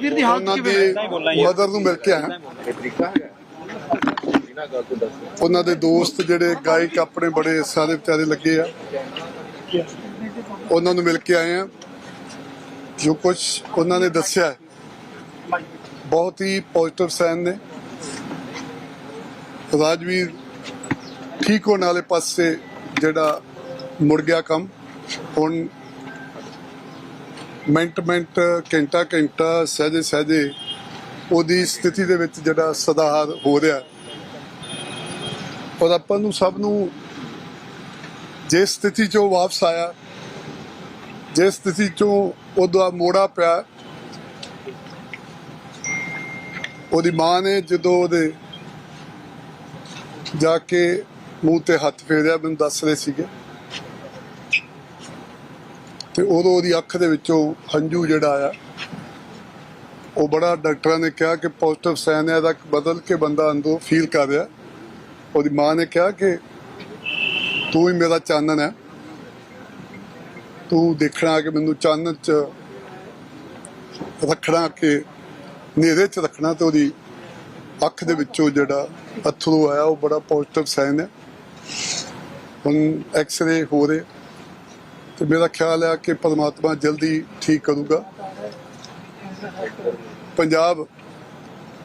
ਰਾਜਵੀਰ ਦੀ ਹਾਲਤ ਉਹਨਾਂ ਕਿਵੇਂ ਦੀ ਮਦਰ ਨੂੰ ਮਿਲ ਕੇ ਆਇਆ। ਉਹਨਾਂ ਦੇ ਦੋਸਤ ਜਿਹੜੇ ਗਾਇਕ ਆਪਣੇ ਬੜੇ ਸਾਰੇ ਵਿਚਾਰੇ ਲੱਗੇ ਆ। ਉਹਨਾਂ ਨੂੰ ਮਿਲ ਕੇ ਆਏ ਆ। ਜੋ ਕੁਝ ਉਹਨਾਂ ਨੇ ਦੱਸਿਆ ਹੈ, ਬਹੁਤ ਹੀ ਪੋਜ਼ਿਟਿਵ ਸਾਈਨ ਨੇ। ਰਾਜਵੀਰ ਠੀਕ ਹੋਣ ਵਾਲੇ ਪਾਸੇ ਜਿਹੜਾ ਮੁੜ ਗਿਆ ਕੰਮ ਹੁਣ ਮਿੰਟ ਮਿੰਟ, ਘੰਟਾ ਘੰਟਾ, ਸਹਜੇ ਸਹਜੇ ਉਹਦੀ ਸਥਿਤੀ ਦੇ ਵਿੱਚ ਜਿਹੜਾ ਸੁਧਾਰ ਹੋ ਰਿਹਾ। ਔਰ ਆਪਾਂ ਨੂੰ ਸਭ ਨੂੰ ਜਿਸ ਸਥਿਤੀ ਚੋਂ ਵਾਪਸ ਆਇਆ ਜਿਸ ਸਥਿਤੀ ਚੋਂ ਉਹਦਾ ਮੋੜਾ ਪਿਆ, ਉਹਦੀ ਮਾਂ ਨੇ ਜਦੋਂ ਉਹਦੇ ਜਾ ਕੇ ਮੂੰਹ ਤੇ ਹੱਥ ਫੇਰਿਆ, ਮੈਨੂੰ ਦੱਸ ਰਹੇ ਸੀਗੇ। ਤੇ ਉਦੋਂ ਉਹਦੀ ਅੱਖ ਦੇ ਵਿੱਚੋਂ ਹੰਝੂ ਜਿਹੜਾ ਆਇਆ। ਉਹ ਬੜਾ ਡਾਕਟਰਾਂ ਨੇ ਕਿਹਾ ਕਿ ਪੋਜ਼ਿਟਿਵ ਸਾਈਨ ਹੈ, ਇਹਦਾ ਬਦਲ ਕੇ ਬੰਦਾ ਅੰਦਰੋਂ ਫੀਲ ਕਰ ਰਿਹਾ। ਉਹਦੀ ਮਾਂ ਨੇ ਕਿਹਾ ਕਿ ਤੂੰ ਹੀ ਮੇਰਾ ਚਾਨਣ ਹੈ। ਤੂੰ ਦੇਖਣਾ ਕਿ ਮੈਨੂੰ ਚਾਨਣ ਚ ਰੱਖਣਾ ਕਿ ਹਨੇਰੇ ਚ ਰੱਖਣਾ ਤੇ ਉਹਦੀ ਅੱਖ ਦੇ ਵਿੱਚੋਂ ਜਿਹੜਾ ਅਥਰੂ ਆਇਆ, ਉਹ ਬੜਾ ਪੋਜ਼ਿਟਿਵ ਸਾਈਨ ਹੈ। ਹੁਣ ਐਕਸ-ਰੇ ਹੋ ਰਹੇ। ਤੇ ਮੇਰਾ ਖਿਆਲ ਹੈ ਕਿ ਪਰਮਾਤਮਾ ਜਲਦੀ ਠੀਕ ਕਰੂਗਾ। ਪੰਜਾਬ,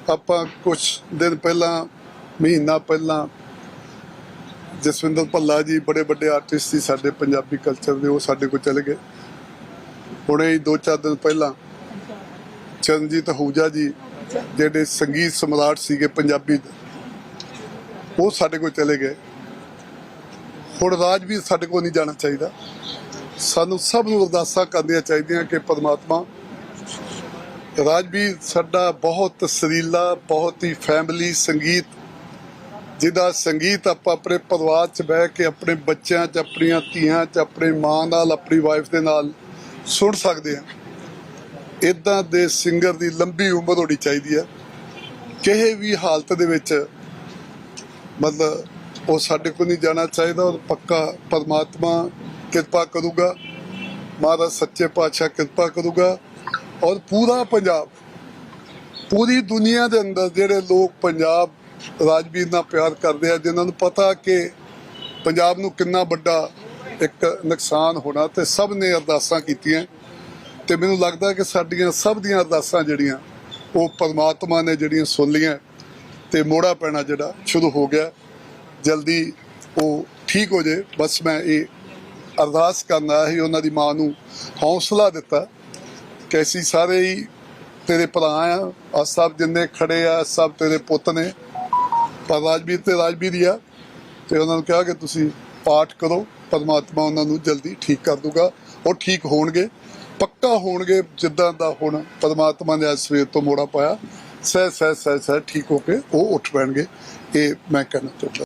ਆਪਾਂ ਕੁਝ ਦਿਨ ਪਹਿਲਾਂ, ਮਹੀਨਾ ਪਹਿਲਾਂ ਜਸਵਿੰਦਰ ਭੱਲਾ ਜੀ ਬੜੇ ਵੱਡੇ ਆਰਟਿਸਟ ਸੀ ਸਾਡੇ ਪੰਜਾਬੀ ਕਲਚਰ ਦੇ, ਉਹ ਸਾਡੇ ਕੋਲ ਚਲੇ ਗਏ। ਹੁਣੇ ਹੀ ਦੋ ਚਾਰ ਦਿਨ ਪਹਿਲਾਂ ਚਰਨਜੀਤ ਹੂਜਾ ਜੀ, ਜਿਹੜੇ ਸੰਗੀਤ ਸਮਰਾਟ ਸੀਗੇ ਪੰਜਾਬੀ ਦੇ, ਉਹ ਸਾਡੇ ਕੋਲ ਚਲੇ ਗਏ। ਹੁਣ ਰਾਜ ਵੀ ਸਾਡੇ ਕੋਲ ਨਹੀਂ ਜਾਣਾ ਚਾਹੀਦਾ। ਸਾਨੂੰ ਸਭ ਨੂੰ ਅਰਦਾਸਾਂ ਕਰਨੀਆਂ ਚਾਹੀਦੀਆਂ ਕਿ ਪਰਮਾਤਮਾ ਰਾਜਵੀਰ ਸਾਡਾ ਬਹੁਤ ਸਰੀਲਾ, ਬਹੁਤ ਹੀ ਫੈਮਿਲੀ ਸੰਗੀਤ, ਜਿਹਦਾ ਸੰਗੀਤ ਆਪਾਂ ਆਪਣੇ ਪਰਿਵਾਰ 'ਚ ਬਹਿ ਕੇ ਆਪਣੇ ਬੱਚਿਆਂ 'ਚ, ਆਪਣੀਆਂ ਧੀਆਂ 'ਚ, ਆਪਣੀ ਮਾਂ ਨਾਲ, ਆਪਣੀ ਵਾਈਫ ਦੇ ਨਾਲ ਸੁਣ ਸਕਦੇ ਹਾਂ। ਇਦਾਂ ਦੇ ਸਿੰਗਰ ਦੀ ਲੰਬੀ ਉਮਰ ਹੋਣੀ ਚਾਹੀਦੀ ਹੈ। ਕਿਸੇ ਵੀ ਹਾਲਤ ਦੇ ਵਿੱਚ ਮਤਲਬ ਉਹ ਸਾਡੇ ਕੋਲ ਨਹੀਂ ਜਾਣਾ ਚਾਹੀਦਾ ਔਰ ਪੱਕਾ ਪਰਮਾਤਮਾ ਕਿਰਪਾ ਕਰੂਗਾ। ਮਹਾਰਾਜ ਸੱਚੇ ਪਾਤਸ਼ਾਹ ਕਿਰਪਾ ਕਰੂਗਾ ਔਰ ਪੂਰਾ ਪੰਜਾਬ, ਪੂਰੀ ਦੁਨੀਆ ਦੇ ਅੰਦਰ ਜਿਹੜੇ ਲੋਕ ਪੰਜਾਬ ਰਾਜਵੀਰ ਨਾਲ ਪਿਆਰ ਕਰਦੇ ਆ, ਜਿਨ੍ਹਾਂ ਨੂੰ ਪਤਾ ਕਿ ਪੰਜਾਬ ਨੂੰ ਕਿੰਨਾ ਵੱਡਾ ਇੱਕ ਨੁਕਸਾਨ ਹੋਣਾ ਤੇ ਸਭ ਨੇ ਅਰਦਾਸਾਂ ਕੀਤੀਆਂ। ਤੇ ਮੈਨੂੰ ਲੱਗਦਾ ਕਿ ਸਾਡੀਆਂ ਸਭ ਦੀਆਂ ਅਰਦਾਸਾਂ ਜਿਹੜੀਆਂ, ਉਹ ਪਰਮਾਤਮਾ ਨੇ ਜਿਹੜੀਆਂ ਸੁਣ ਲੀਆਂ ਤੇ ਮੋੜਾ ਪੈਣਾ ਜਿਹੜਾ ਸ਼ੁਰੂ ਹੋ ਗਿਆ। ਜਲਦੀ ਉਹ ਠੀਕ ਹੋ ਜੇ ਬਸ ਮੈਂ ਇਹ ਅਰਦਾਸ ਕਰਨ ਆਇਆ ਸੀ, ਉਹਨਾਂ ਦੀ ਮਾਂ ਨੂੰ ਹੌਸਲਾ ਦਿੱਤਾ ਕਿ ਅਸੀਂ ਸਾਰੇ ਹੀ ਤੇਰੇ ਭਰਾ ਆ ਆ ਸਭ ਜਿੰਨੇ ਖੜੇ ਆ, ਸਭ ਤੇਰੇ ਪੁੱਤ ਨੇ। ਪਰ ਰਾਜਵੀਰ ਤੇ ਰਾਜਵੀਰ ਹੀ ਆ ਤੇ ਉਹਨਾਂ ਨੂੰ ਕਿਹਾ ਕਿ ਤੁਸੀਂ ਪਾਠ ਕਰੋ, ਪਰਮਾਤਮਾ ਉਹਨਾਂ ਨੂੰ ਜਲਦੀ ਠੀਕ ਕਰ ਦੂਗਾ। ਉਹ ਠੀਕ ਹੋਣਗੇ, ਪੱਕਾ ਹੋਣਗੇ ਜਿੱਦਾਂ ਦਾ ਹੁਣ ਪਰਮਾਤਮਾ ਨੇ ਅੱਜ ਸਵੇਰ ਤੋਂ ਮੋੜਾ ਪਾਇਆ। ਸਹਿ ਸਹਿ ਸਹਿ ਸਹਿ ਠੀਕ ਹੋ ਕੇ ਉਹ ਉੱਠ ਪੈਣਗੇ, ਇਹ ਮੈਂ ਕਹਿਣਾ ਚਾਹੁੰਦਾ।